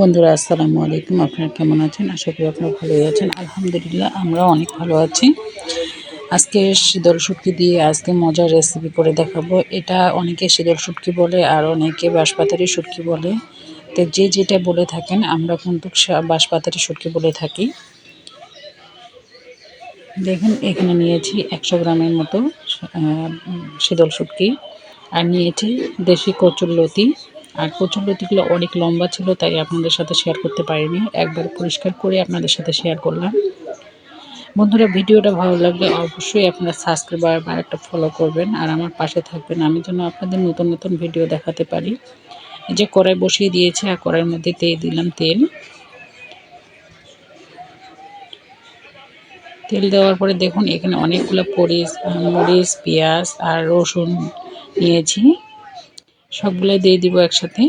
বন্ধুরা, আসসালামু আলাইকুম। আপনারা কেমন আছেন? আশা করি আপনারা ভালোই আছেন। আলহামদুলিল্লাহ আমরা অনেক ভালো আছি। আজকে শীতল শুটকি দিয়ে আজকে মজার রেসিপি করে দেখাবো। এটা অনেকে শীতল শুটকি বলে, আর অনেকে বাঁশপাতারি শুটকি বলে। তো যে যেটা বলে থাকেন, আমরা কিন্তু বাঁশপাতারি শুটকি বলে থাকি। দেখুন, এখানে নিয়েছি একশো গ্রামের মতো শীতল শুটকি। আর নিয়েছি দেশি কচুর লতি। আর কচুরলতিগুলো অনেক লম্বা ছিল, তাই আপনাদের সাথে শেয়ার করতে পারিনি। একবার পরিষ্কার করে আপনাদের সাথে শেয়ার করলাম। বন্ধুরা, ভিডিওটা ভালো লাগলে অবশ্যই আপনারা সাবস্ক্রাইবার বা একটা ফলো করবেন। আর আমার পাশে থাকবেন, আমি যেন আপনাদের নতুন নতুন ভিডিও দেখাতে পারি। যে কড়াই বসিয়ে দিয়েছে, আর কড়াইয়ের মধ্যে তেল দিলাম, তেল। তেল দেওয়ার পরে দেখুন, এখানে অনেকগুলো পরিচ মরিচ, পেঁয়াজ আর রসুন নিয়েছি। সবগুলো দিয়ে দিব একসাথে।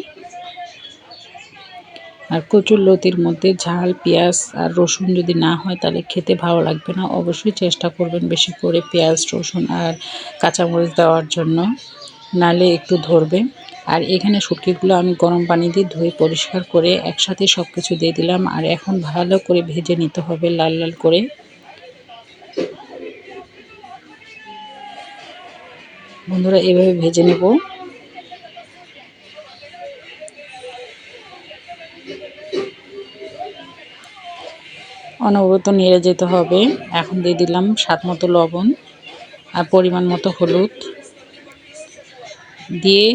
আর কচুর লতির মধ্যে ঝাল, পেঁয়াজ আর রসুন যদি না হয় তাহলে খেতে ভালো লাগবে না। অবশ্যই চেষ্টা করবেন বেশি করে পেঁয়াজ, রসুন আর কাঁচামরিচ দেওয়ার জন্য। নালে একটু ধরবে। আর এখানে শুটকিগুলো আমি গরম পানি দিয়ে ধুয়ে পরিষ্কার করে একসাথে সব কিছু দিয়ে দিলাম। আর এখন ভালো করে ভেজে নিতে হবে লাল লাল করে। বন্ধুরা, এভাবে ভেজে নেব। অনবরত নেড়ে যেতে হবে। এখন দিয়ে দিলাম স্বাদ মতো লবণ আর পরিমাণ মতো হলুদ। দিয়ে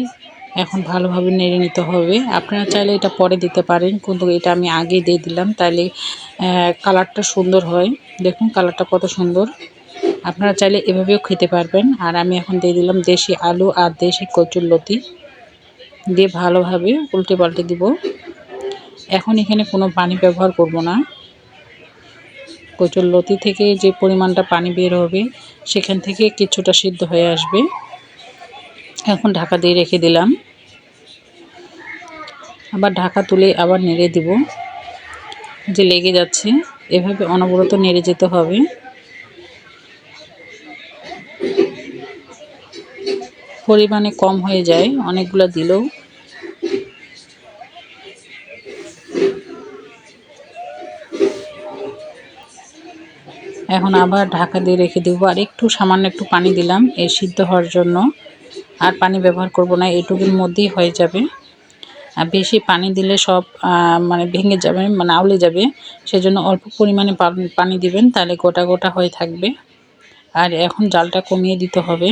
এখন ভালোভাবে নেড়ে নিতে হবে। আপনারা চাইলে এটা পরে দিতে পারেন, কিন্তু এটা আমি আগে দিয়ে দিলাম। তাহলে কালারটা সুন্দর হয়। দেখুন কালারটা কত সুন্দর। আপনারা চাইলে এভাবেও খেতে পারবেন। আর আমি এখন দিয়ে দিলাম দেশি আলু আর দেশি কচুর লতি। দিয়ে ভালোভাবে উল্টে পাল্টে দিব। এখন এখানে কোনো পানি ব্যবহার করব না। কচুর লতি থেকে যে পরিমাণটা পানি বের হবে, সেখান থেকে কিছুটা সিদ্ধ হয়ে আসবে। এখন ঢাকা দিয়ে রেখে দিলাম। আবার ঢাকা তুলে আবার নেড়ে দিব। যে লেগে যাচ্ছে, এভাবে অনবরত নেড়ে যেতে হবে। পরিমাণে কম হয়ে যায়, অনেকগুলো দিলেও এখন আবার ঢাকা দিয়ে রেখে দেবো। আর একটু সামান্য একটু পানি দিলাম এই সিদ্ধ হওয়ার জন্য। আর পানি ব্যবহার করব না, এটুকুর মধ্যেই হয়ে যাবে। আর বেশি পানি দিলে সব মানে ভেঙে যাবে মানে আউলে যাবে। সেজন্য অল্প পরিমাণে পানি দিবেন, তাহলে গোটা গোটা হয়ে থাকবে। আর এখন জালটা কমিয়ে দিতে হবে।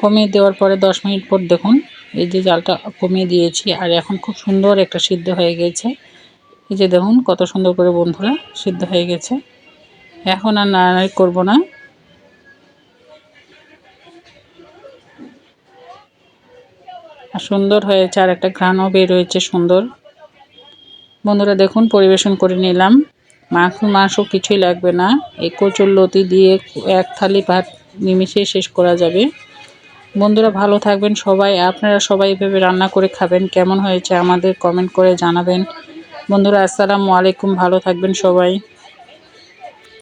কমিয়ে দেওয়ার পরে দশ মিনিট পর দেখুন, এই যে জালটা কমিয়ে দিয়েছি। আর এখন খুব সুন্দর একটা সিদ্ধ হয়ে গেছে। এই যে দেখুন, কত সুন্দর করে বন্ধুরা সিদ্ধ হয়ে গেছে। এখন আর নাড়ানাড়ি করব না। আর সুন্দর হয়েছে, আর একটা ঘ্রাণও বের হয়েছে সুন্দর। বন্ধুরা দেখুন, পরিবেশন করে নিলাম। মাংস মাংস কিছুই লাগবে না। এই কচুর লতি দিয়ে এক থালি ভাত নিমিশে শেষ করা যাবে। বন্ধুরা ভালো থাকবেন সবাই। আপনারা সবাই এভাবে রান্না করে খাবেন। কেমন হয়েছে আমাদের কমেন্ট করে জানাবেন। বন্ধুরা আসসালামু আলাইকুম ভালো থাকবেন সবাই।